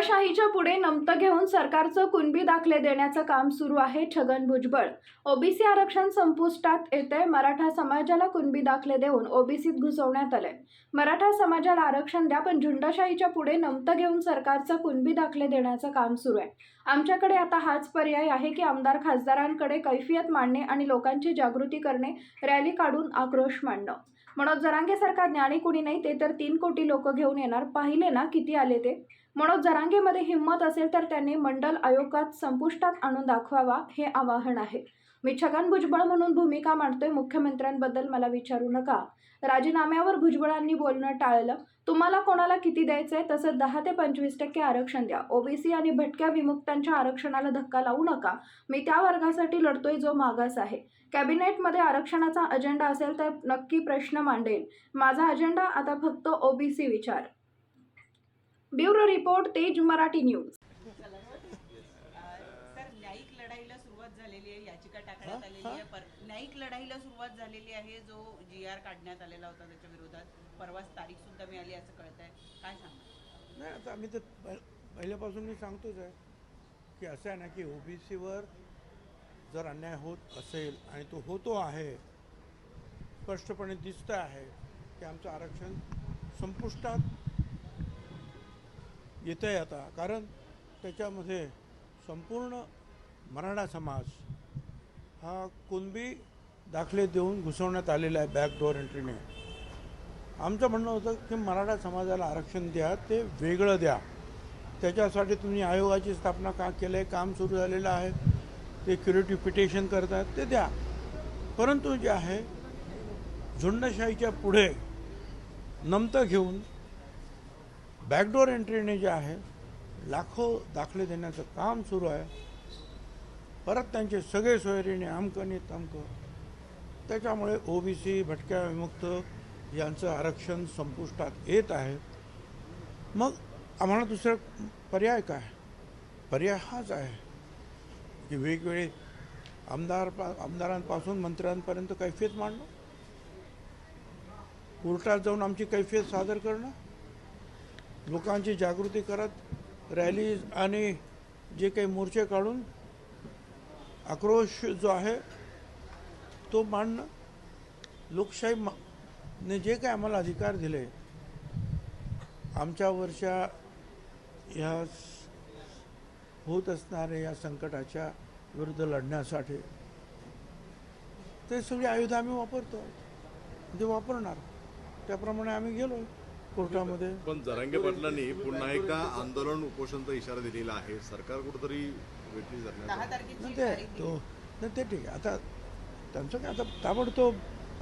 झुंडशाहीच्या पुढे नमतं घेऊन सरकारचं कुणबी दाखले देण्याचं काम सुरू आहे छगन भुजबळ. ओबीसी आरक्षण संपुष्टात येते मराठा समाजाला कुणबी दाखले देऊन ओबीसीत घुसवण्यात आलंय. मराठा समाजाला आरक्षण द्या पण झुंडशाहीच्या पुढे नमतं घेऊन सरकारचं कुणबी दाखले देण्याचं काम सुरू आहे. आमच्याकडे आता हाच पर्याय आहे की आमदार खासदारांकडे कैफियत मांडणे आणि लोकांची जागृती करणे रॅली काढून आक्रोश मांडणं. मनोज जरांगेसारखा ज्ञानी कुणी नाही ते तर तीन कोटी लोक घेऊन येणार. पाहिले ना किती आले ते? मनोज जरांगेमध्ये हिंमत असेल तर त्यांनी मंडल आयोगात संपुष्टात आणून दाखवावा हे आवाहन आहे. मी छगन भुजबळ म्हणून भूमिका मांडतोय. मुख्यमंत्र्यांबद्दल मला विचारू नका. राजीनाम्यावर भुजबळांनी बोलणं टाळलं. तुम्हाला कोणाला किती द्यायचंय? तसं दहा ते पंचवीस टक्के आरक्षण द्या. ओबीसी आणि भटक्या विमुक्तांच्या आरक्षणाला धक्का लावू नका. मी त्या वर्गासाठी लढतोय जो मागास आहे. कॅबिनेटमध्ये आरक्षणाचा अजेंडा असेल तर नक्की प्रश्न मांडेल. माझा अजेंडा आता फक्त ओबीसी विचार. ब्युरो रिपोर्ट तेज मराठी न्यूज. सर न्यायिक लढाईला सुरुवात झालेली आहे याचिका टाकण्यात आलेली आहे. पर न्यायिक लढाईला सुरुवात झालेली आहे जो जी आर काढण्यात आलेला होता त्याच्या विरोधात. परवाच तारीख सुद्धा मिळाली असं कळत आहे काय सांगा नाही आता आम्ही तर पहि- पहिल्यापासून मी सांगतोच आहे की असं आहे ना की ओबीसीवर जर अन्याय होत असेल आणि तो होतो आहे स्पष्टपणे दिसतं आहे की आमचं आरक्षण संपुष्टात येतं आहे आता. कारण त्याच्यामध्ये संपूर्ण मराठा समाज हा कुणबी दाखले देऊन घुसवण्यात आलेला आहे बॅकडोअर एंट्रीने आमचं म्हणणं होतं की मराठा समाजाला आरक्षण द्या ते वेगळं द्या. त्याच्यासाठी तुम्ही आयोगाची स्थापना का केलं आहे काम सुरू झालेलं आहे ते क्युरेटिव पिटिशन करतात ते द्या. परंतु जे आहे झुंडशाहीच्या पुढे नमतं घेऊन बॅकडोर एंट्रीने जे आहे लाखो दाखले देण्याचं काम सुरू आहे. परत त्यांचे सगळे सोयरीने अमकं तमक. त्याच्यामुळे ओबीसी भटक्या विमुक्त यांचं आरक्षण संपुष्टात येत आहे. मग आम्हाला दुसरा पर्याय काय? पर्याय हाच आहे की वेगवेगळे आमदार आमदारांपासून मंत्र्यांपर्यंत कैफियत मांडणं? कोर्टात जाऊन आमची कैफियत सादर करणं? लोकांची जागृती करत रॅलीज आणि जे काही मोर्चे काढून आक्रोश जो आहे तो मांडणं लोकशाही मा- ने जे काही आम्हाला अधिकार दिले आमच्यावरच्या ह्या होत असणाऱ्या या संकटाच्या विरुद्ध लढण्यासाठी ते सगळी आयुधं आम्ही वापरतो ते वापरणार. त्याप्रमाणे आम्ही गेलो कोर्टामध्ये. पण जरांगे पाटलांनी पुन्हा एकदा आंदोलन उपोषणचा इशारा दिलेला आहे. सरकार कुठेतरी ते तारीख दिली. तो नाही ते ठीक आहे. आता त्यांचं काय आता ताबडतोब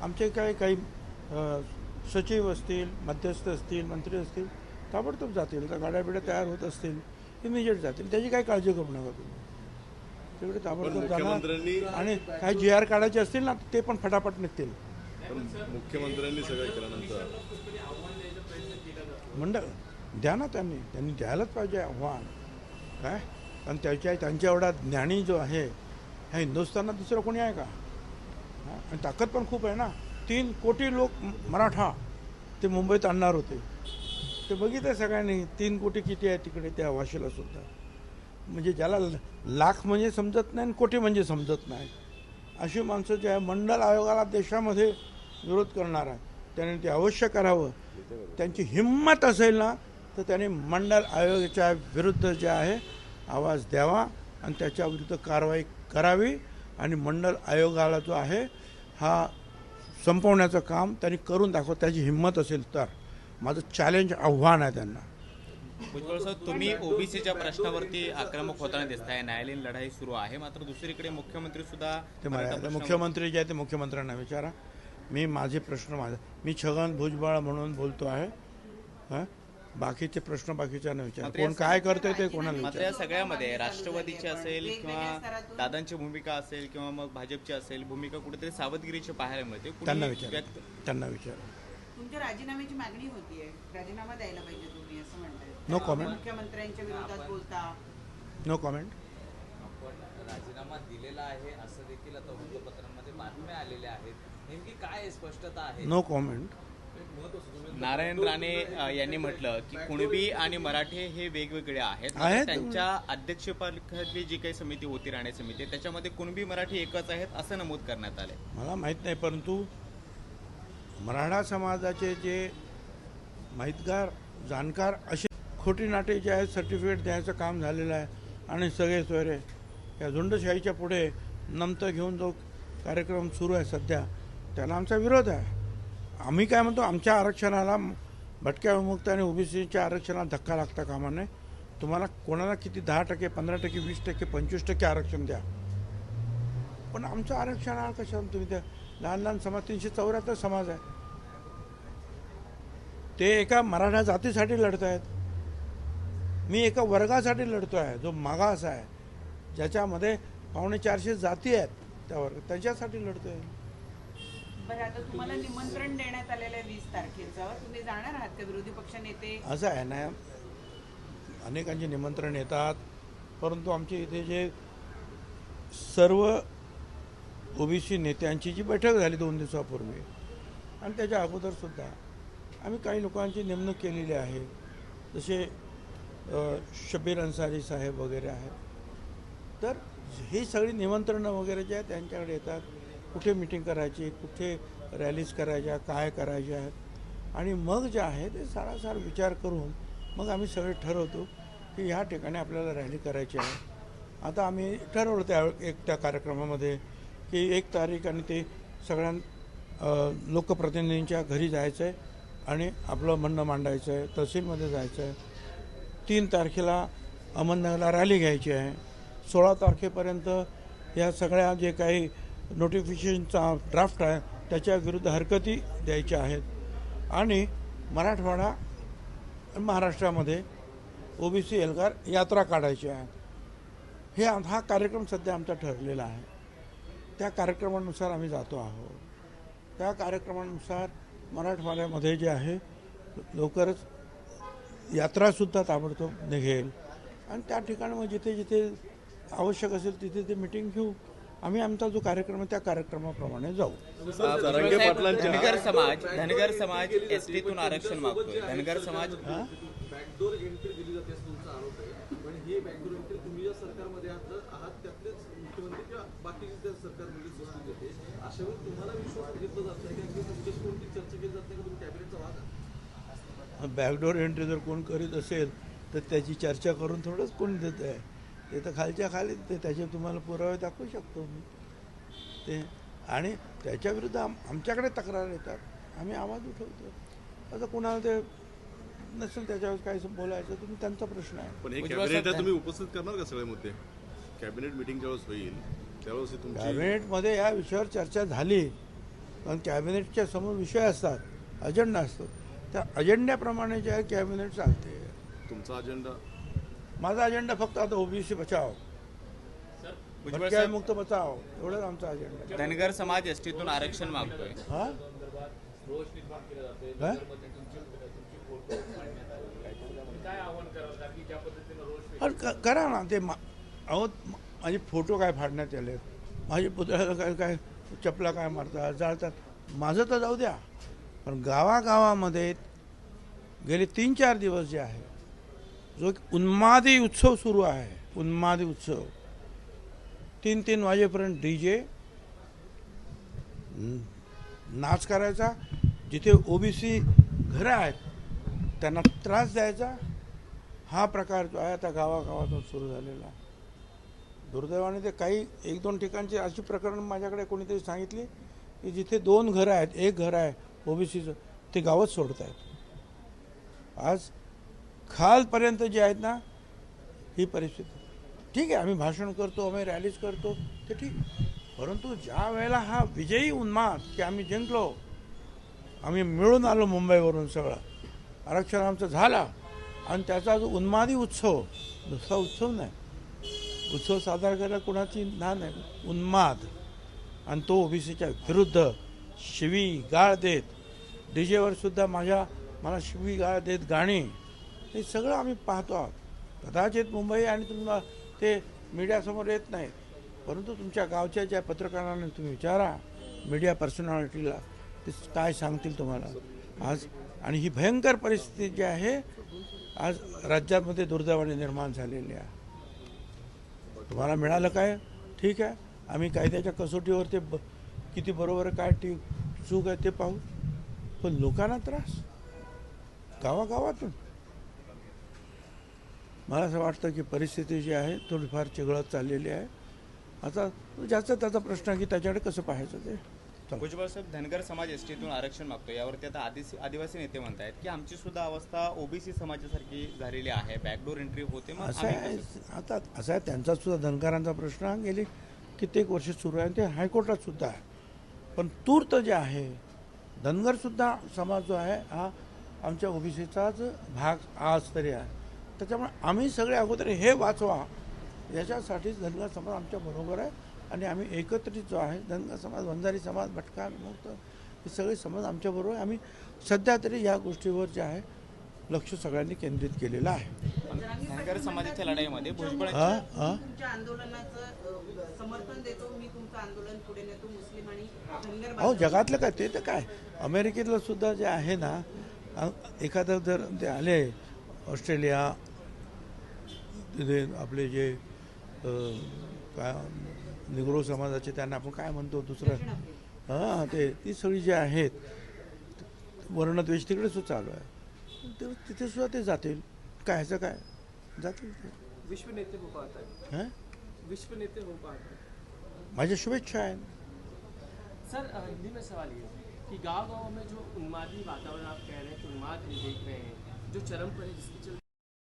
आमचे काय काही सचिव असतील मध्यस्थ असतील मंत्री असतील ताबडतोब जातील. तर गाड्या बिड्या तयार होत असतील इमिजिएट जातील. त्याची काही काळजी करू नका तुम्ही. तेवढे पण ताबडतोब मुख्यमंत्र्यांनी जाणार आणि काही जी आर काढायचे असतील ना ते पण फटाफट निघतील. पण मुख्यमंत्र्यांनी सगळं केल्यानंतर मंडळ द्या ना त्यांनी. त्यांनी द्यायलाच पाहिजे आव्हान. काय? कारण त्याच्या त्यांच्या एवढा ज्ञानी जो आहे ह्या हिंदुस्थानात दुसरं कोणी आहे का? आणि ताकद पण खूप आहे ना. तीन कोटी लोक मराठा ते मुंबईत आणणार होते. ते बघितलं सगळ्यांनी तीन कोटी किती आहे तिकडे त्या भाषेला सुद्धा. म्हणजे ज्याला लाख म्हणजे समजत नाही आणि कोटी म्हणजे समजत नाही. अशी माणसं जे आहे मंडल आयोगाला देशामध्ये विरोध करणार आहे त्याने ते अवश्य करावं. त्यांची हिंमत असेल ना तर त्यांनी मंडल आयोगाच्या विरुद्ध जे आहे आवाज द्यावा आणि त्याच्या विरुद्ध कारवाई करावी आणि मंडल आयोगाला जो आहे हा संपवण्याचं काम त्यांनी करून दाखव त्याची हिंमत असेल तर. माझं चॅलेंज आव्हान आहे त्यांना. भुजबळ साहेब तुम्ही ओबीसीच्या प्रश्नावरती आक्रमक होताना दिसताय. न्यायालयीन लढाई सुरू आहे मात्र दुसरीकडे मुख्यमंत्री सुद्धा ते मुख्यमंत्री जे आहे ते मुख्यमंत्र्यांना विचारा. मी माझे प्रश्न माझे मी छगन भुजबळ म्हणून बोलतो आहे. हां? बाकीचे प्रश्न बाकीच्यांना विचारा. कोण काय करतंय ते कोणाला मात्र या सगळ्यामध्ये राष्ट्रवादीची असेल किंवा दादांची भूमिका असेल किंवा मग भाजपची असेल भूमिका कुठेतरी सावधगिरीची पाहायला मिळते. कुणी त्यांना विचारा. त्यांना विचारा. तुमच्या राजीनाम्याची मागणी होतीये. राजीनामा द्यायला पाहिजे तुम्ही असं म्हणताय. No comment. मुख्यमंत्र्यांच्या विरोधात बोलता. नो कॉमेंट आपण राजीनामा दिलेला आहे असं देखील आता वृत्तपत्रांमध्ये बातम्या आलेल्या आहेत. नेमकी काय स्पष्टता आहे? नो कॉमेंट नारायण राणे यांनी म्हटलं की कुणबी आणि मराठे हे वेगवेगळे आहेत. आहेत. त्यांच्या अध्यक्षपदाखाली जी काही समिती होती राणे समिती त्याच्यामध्ये कुणबी मराठी एकच आहेत असं नमूद करण्यात आलंय. मला माहीत नाही परंतु मराठा समाजाचे जे माहितगार जाणकार असे खोटी नाटे जे आहेत सर्टिफिकेट द्यायचं काम झालेलं आहे आणि सगळे सोयरे या झुंडशाहीच्या पुढे नमतं घेऊन जो कार्यक्रम सुरू आहे सध्या त्याला आमचा विरोध आहे. आम्ही काय म्हणतो आमच्या आरक्षणाला भटक्या विमुक्त आणि ओबीसीच्या आरक्षणाला धक्का लागता कामा नये. तुम्हाला कोणाला किती दहा टक्के पंधरा टक्के वीस टक्के पंचवीस टक्के आरक्षण द्या. पण आमचं आरक्षण कशा तुम्ही द्या लहान लहान समाज तीनशे चौऱ्याहत्तर समाज आहे. ते एका मराठा जातीसाठी लढत आहेत. मी एका वर्गासाठी लढतो आहे जो मागास आहे. ज्याच्यामध्ये पावणे चारशे जाती आहेत त्या वर्ग त्याच्यासाठी लढतो आहे बरं आता तुम्हाला निमंत्रण देण्यात आलेलं आहे वीस तारखेचं. तुम्ही जाणार आहात का विरोधी पक्ष नेते? असं आहे ना अनेकांचे निमंत्रण येतात परंतु आमच्या इथे जे सर्व ओबीसी नेत्यांची जी बैठक झाली दोन दिवसापूर्वी आणि त्याच्या अगोदरसुद्धा आम्ही काही लोकांची नेमणूक केलेली आहे. जसे शबीर अन्सारी साहेब वगैरे आहेत. तर ही सगळी निमंत्रणं वगैरे जे आहेत त्यांच्याकडे येतात. कुठे मिटिंग करायची कुठे रॅलीज करायच्या काय करायच्या. आहेत आणि मग जे आहे ते सारासार विचार करून मग आम्ही सगळे ठरवतो की ह्या ठिकाणी आपल्याला रॅली करायची आहे. आता आम्ही ठरवलं त्या एक त्या कार्यक्रमामध्ये की एक तारीख आणि ते सगळ्या लोकप्रतिनिधींच्या घरी जायचं आहे आणि आपलं म्हणणं मांडायचं आहे तहसीलमध्ये जायचं आहे तीन तारखेला अहमदनगरला रॅली घ्यायची आहे. सोळा तारखेपर्यंत या सगळ्या जे काही नोटिफिकेशनचा ड्राफ्ट आहे त्याच्या विरुद्ध हरकती द्यायच्या आहेत. आणि मराठवाडा आणि महाराष्ट्रामध्ये ओबीसी एल्गार यात्रा काढायची आहे. हे आम- हा कार्यक्रम सध्या आमचा ठरलेला आहे. त्या कार्यक्रमानुसार आम्ही जातो आहोत. त्या कार्यक्रमानुसार मराठवाड्यामध्ये जे आहे लवकरच यात्रासुद्धा ताबडतोब निघेल. आणि त्या ठिकाणी मग जिथे जिथे आवश्यक असेल तिथे ते मिटिंग घेऊ. आम्ही आमचा जो कार्यक्रम आहे त्या कार्यक्रमाप्रमाणे जाऊ. धनगर समाज धनगर समाज एस टीतून आरक्षण मागतोय. धनगर समाज बॅकडोर एंट्री दिली जाते असं तुमचा आरोप आहे. पण ही बॅकडोर एंट्री तुम्ही ज्या सरकारमध्ये आहात आहात त्यातलेच मुख्यमंत्री किंवा बाकीचे त्या सरकारमध्ये सृष्टी देते अशा वेळी तुम्हाला विश्वास घेतला जात नाही की? तुमच्याशी कोणती चर्चा केली जात नाही की? तुम्ही कॅबिनेटचा भाग आहात. बॅकडोर एंट्री जर कोण करीत असेल तर त्याची चर्चा करून थोडंच कोण देत आहे? ते तर खालच्या खाली ते त्याचे तुम्हाला पुरावे दाखवू शकतो मी. ते आणि त्याच्याविरुद्ध आम आमच्याकडे तक्रार येतात. आम्ही आवाज उठवतो. आता कुणाला ते नसेल त्याच्यावर काय बोलायचं तुम्ही त्यांचा प्रश्न आहे. पण हे साहेब, तुम्ही उपस्थित करणार का सगळे मुद्दे? कॅबिनेट मिटिंग ज्यावेळेस होईल त्यावेळेस ही कॅबिनेटमध्ये या विषयावर चर्चा झाली कारण कॅबिनेटच्या समोर विषय असतात अजेंडा असतो. त्या अजेंड्याप्रमाणे जे आहे कॅबिनेट चालते. तुमचा अजेंडा माझा अजेंडा फक्त आता ओबीसी बचाव. मुक्त बचाव एवढंच आमचा अजेंडा धनगर समाज एस टीतून आरक्षण मागतोय. हा? हा? करा ना ते मा- अहो माझे फोटो काय फाडण्यात आले? माझे पुतळ्याला काय काय चपला काय मारतात जाळतात? माझं तर जाऊ द्या. पण गावागावामध्ये गेले तीन चार दिवस जे आहे जो एक उन्मादी उत्सव सुरू आहे उन्मादी उत्सव. तीन तीन वाजेपर्यंत डी जे नाच करायचा. जिथे ओबीसी घरं आहेत त्यांना त्रास द्यायचा. हा प्रकार जो आहे आता गावागावातून सुरू झालेला दुर्दैवाने ते काही एक दोन ठिकाणची अशी प्रकरण माझ्याकडे कोणीतरी सांगितली की जिथे दोन घरं आहेत एक घर आहे ओबीसीचं ते गावच सोडत आहेत आज खालपर्यंत जे आहेत ना ही परिस्थिती. ठीक आहे आम्ही भाषण करतो आम्ही रॅलीज करतो ते ठीक. परंतु ज्या वेळेला हा विजयी उन्माद की आम्ही जिंकलो आम्ही मिळून आलो मुंबईवरून सगळं आरक्षण आमचं झाला आणि त्याचा जो उन्मादी उत्सव दुसरा उत्सव नाही. उत्सव साजरा करायला कुणाची ना नाही उन्माद. आणि तो ओबीसीच्या विरुद्ध शिवी गाळ देत डी जेवर सुद्धा माझ्या मला शिवी गाळ देत गाणी हे सगळं आम्ही पाहतो आहोत. कदाचित मुंबई आणि तुम्हाला ते मीडियासमोर येत नाही परंतु तुमच्या गावच्या ज्या पत्रकारांना तुम्ही विचारा मीडिया पर्सनॅलिटीला ते काय सांगतील तुम्हाला? आज आणि ही भयंकर परिस्थिती जी आहे आज राज्यामध्ये दुर्दैवाने निर्माण झालेली आहे. तुम्हाला मिळालं काय? ठीक आहे. आम्ही कायद्याच्या कसोटीवर ते ब किती बरोबर काय टी चूक आहे ते पाहू. पण लोकांना त्रास. गावागावातून. मला असं वाटतं की परिस्थिती जी आहे थोडीफार चिघळत चाललेली आहे. आता ज्याचा त्याचा प्रश्न आहे की त्याच्याकडे कसं पाहायचं ते. भुजबळ साहेब धनगर समाज एसटीतून आरक्षण मागतो यावरती आता आदिसी आदिवासी नेते म्हणतायत की आमची सुद्धा अवस्था ओबीसी समाजासारखी झालेली आहे. बॅकडोर एंट्री होते मग असं आहे? आता असं आहे त्यांचा सुद्धा धनगरांचा प्रश्न हा गेली कित्येक वर्ष सुरू आहे आणि ते हायकोर्टात सुद्धा आहे. पण तूर्त जे आहे धनगरसुद्धा समाज जो आहे हा आमच्या ओबीसीचाच भाग आज तरी आहे. त्याच्यामुळे आम्ही सगळे अगोदर हे वाचवा. याच्यासाठीच धनगर समाज आमच्या बरोबर आहे. आणि आम्ही एकत्रित जो आहे धनगर समाज वंजारी समाज भटका मुक्त हे सगळे समाज आमच्या बरोबर आहे. आम्ही सध्या तरी या गोष्टीवर जे आहे लक्ष सगळ्यांनी केंद्रित केलेलं आहे. धनगर समाजाच्या लढाईमध्ये भुजबळ हा हा. तुमच्या आंदोलनाचं अ, समर्थन देतो. मी तुमचं आंदोलन पुढे नेतो. मुस्लिम आणि धनगर अहो जगातलं काय? ते तर काय? अमेरिकेतलं सुद्धा जे आहे ना एखादं जर ते आले ऑस्ट्रेलिया तिथे आपले जे काय निग्रो समाजाचे त्यांना आपण काय म्हणतो दुसरं? हां ते ती सगळी जी आहेत वर्णद्वेष तिकडे सुद्धा चालू आहे. ते तिथे सुद्धा ते जातील. काय ह्याचं काय? जातील ते. विश्व नेते हो पाता है हां? विश्व नेते हो पाता है माझ्या शुभेच्छा आहेत. सर हिंदी में सवाल ये कि गांव गांव में जो उन्मादी वातावरण आप कह रहे हैं उन्माद देख रहे हैं जो चरम पर है जिसके चलते